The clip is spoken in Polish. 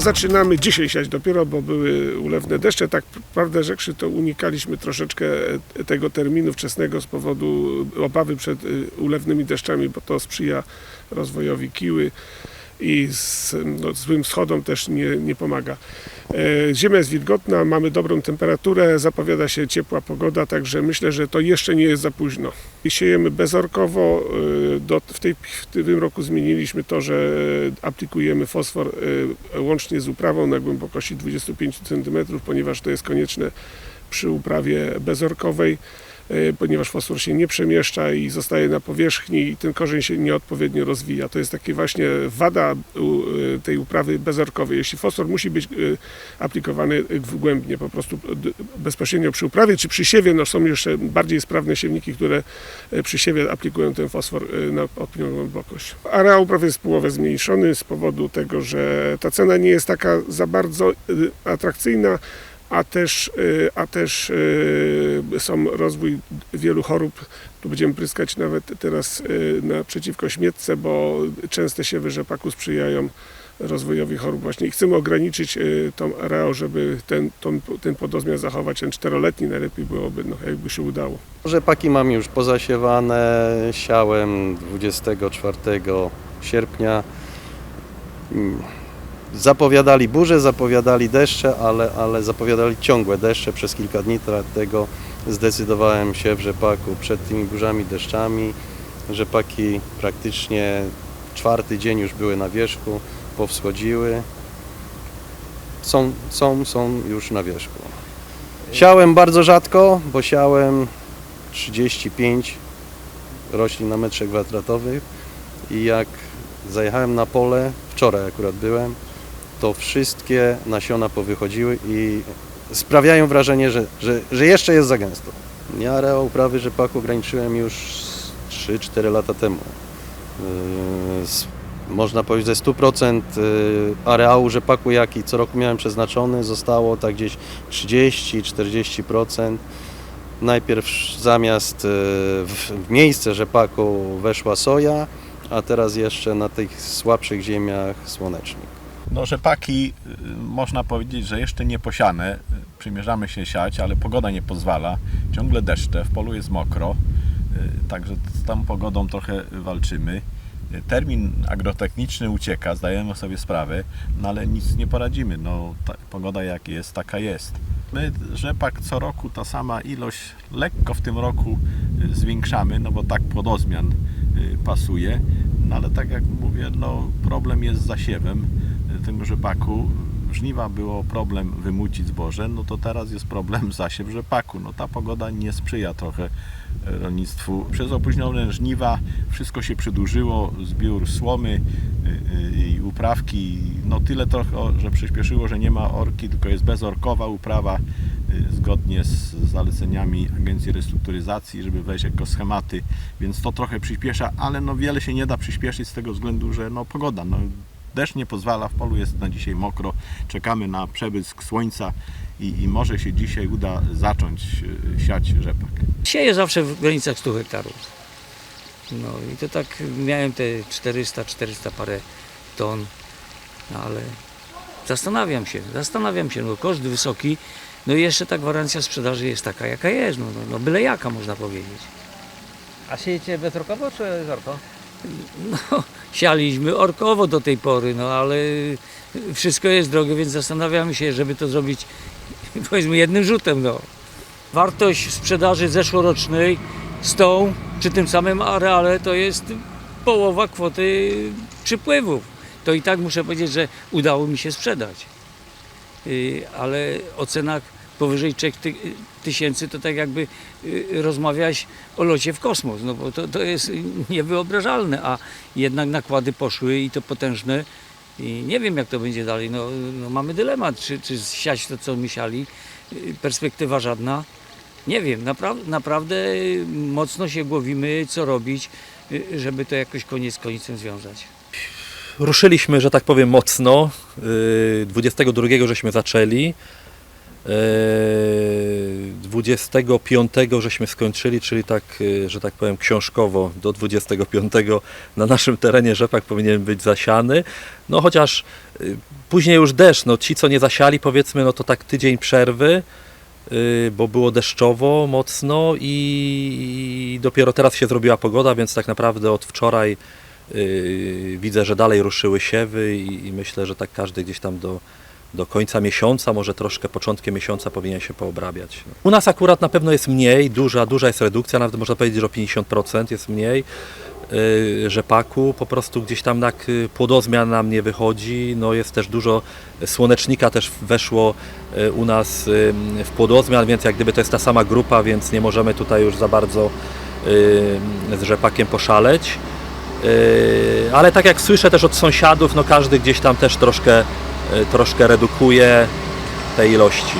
Zaczynamy dzisiaj siać dopiero, bo były ulewne deszcze. Tak prawdę rzekszy, to unikaliśmy troszeczkę e, tego terminu wczesnego z powodu obawy przed e, ulewnymi deszczami, bo to sprzyja rozwojowi kiły i z, no, złym schodom też nie, nie pomaga. E, Ziemia jest wilgotna, mamy dobrą temperaturę, zapowiada się ciepła pogoda, także myślę, że to jeszcze nie jest za późno. Siejemy bezorkowo. e, Do, w, tej, w tym roku zmieniliśmy to, że aplikujemy fosfor e, łącznie z uprawą na głębokości 25 cm, ponieważ to jest konieczne przy uprawie bezorkowej ponieważ fosfor się nie przemieszcza i zostaje na powierzchni i ten korzeń się nieodpowiednio rozwija. To jest takie właśnie wada e, tej uprawy bezorkowej. Jeśli fosfor musi być e, aplikowany wgłębnie, po prostu bezpośrednio przy uprawie czy przy siewie, no są jeszcze bardziej sprawne siewniki, które e, przy siewie aplikują ten fosfor e, na odpowiednią głębokość. Areał uprawy jest połowę zmniejszony z powodu tego, że ta cena nie jest taka za bardzo e, atrakcyjna, a też, y, a też y, są rozwój wielu chorób. Tu będziemy pryskać nawet teraz y, naprzeciwko śmietce, bo częste siewy rzepaku sprzyjają rozwojowi chorób właśnie i chcemy ograniczyć tą areał, żeby ten, ten podozmian zachować, ten czteroletni najlepiej byłoby, no, jakby się udało. Rzepaki mam już pozasiewane, siałem 24 sierpnia. Zapowiadali burze, zapowiadali deszcze, ale, ale zapowiadali ciągłe deszcze przez kilka dni, dlatego zdecydowałem się w rzepaku przed tymi burzami, deszczami. Rzepaki praktycznie czwarty dzień już były na wierzchu, powschodziły. Są, są, są już na wierzchu. Siałem bardzo rzadko, bo siałem 35 roślin na metrze kwadratowych i jak zajechałem na pole, wczoraj akurat byłem, to wszystkie nasiona powychodziły i sprawiają wrażenie, że, że, że jeszcze jest za gęsto. Ja areał uprawy rzepaku ograniczyłem już 3-4 lata temu. Yy, można powiedzieć, ze 100% yy, areału rzepaku, jaki co roku miałem przeznaczony, zostało tak gdzieś 30-40%. Najpierw zamiast yy, w miejsce rzepaku weszła soja, a teraz jeszcze na tych słabszych ziemiach słonecznik. No rzepaki y, można powiedzieć, że jeszcze nie posiane. Y, Przymierzamy się siać, ale pogoda nie pozwala. Ciągle deszcze, w polu jest mokro. y, Także z tą pogodą trochę walczymy. Termin agrotechniczny ucieka, zdajemy sobie sprawę, no ale nic nie poradzimy. No, ta, pogoda jak jest, taka jest. My rzepak co roku ta sama ilość, lekko w tym roku zwiększamy, no bo tak podozmian pasuje. No ale tak jak mówię, no problem jest z zasiewem tym rzepaku. Żniwa było problem wymucić zboże, no to teraz jest problem zasiew rzepaku. No ta pogoda nie sprzyja trochę y, rolnictwu. Przez opóźnione żniwa wszystko się przedłużyło, zbiór słomy y, y, i uprawki, no tyle trochę, że przyspieszyło, że nie ma orki, tylko jest bezorkowa uprawa zgodnie z zaleceniami Agencji Restrukturyzacji, żeby wejść jako schematy, więc to trochę przyspiesza, ale no wiele się nie da przyspieszyć z tego względu, że no pogoda, no deszcz nie pozwala, w polu jest na dzisiaj mokro, czekamy na przebłysk słońca i, i może się dzisiaj uda zacząć y, siać rzepak. Sieję zawsze w granicach 100 hektarów. No i to tak miałem te 400, 400 parę ton, no ale zastanawiam się, zastanawiam się, no koszt wysoki, no i jeszcze ta gwarancja sprzedaży jest taka jaka jest, no, no, no byle jaka można powiedzieć. A siejecie bezrokowo czy zorko? No, sialiśmy orkowo do tej pory, no ale wszystko jest drogie, więc zastanawiamy się, żeby to zrobić powiedzmy jednym rzutem, no. Wartość sprzedaży zeszłorocznej z tą, przy tym samym areale to jest połowa kwoty przypływów. To i tak muszę powiedzieć, że udało mi się sprzedać. Y, Ale o cenach powyżej 3 ty- tysięcy to tak jakby y, rozmawiać o locie w kosmos, no bo to, to jest niewyobrażalne, a jednak nakłady poszły i to potężne i nie wiem jak to będzie dalej, no, no mamy dylemat, czy, czy siać to co my siali, Y, perspektywa żadna, nie wiem, napra- naprawdę mocno się głowimy co robić, y, żeby to jakoś koniec końcem związać. Ruszyliśmy, że tak powiem, mocno. Yy, 22 żeśmy zaczęli. Eee, 25 żeśmy skończyli, czyli tak, e, że tak powiem książkowo do 25 na naszym terenie rzepak powinien być zasiany. No chociaż e, później już deszcz, no ci co nie zasiali powiedzmy, no to tak tydzień przerwy, bo było deszczowo mocno i dopiero teraz się zrobiła pogoda, więc tak naprawdę od wczoraj widzę, że dalej ruszyły siewy i myślę, że tak każdy gdzieś tam do, do końca miesiąca, może troszkę początkiem miesiąca powinien się poobrabiać. U nas akurat na pewno jest mniej, duża, duża jest redukcja, nawet można powiedzieć, że o 50% jest mniej yy, rzepaku, po prostu gdzieś tam tak płodozmian nam nie wychodzi, no jest też dużo słonecznika też weszło yy, u nas w płodozmian, więc jak gdyby to jest ta sama grupa, więc nie możemy tutaj już za bardzo z rzepakiem poszaleć. Ale tak jak słyszę też od sąsiadów, no każdy gdzieś tam też troszkę, troszkę redukuje te ilości.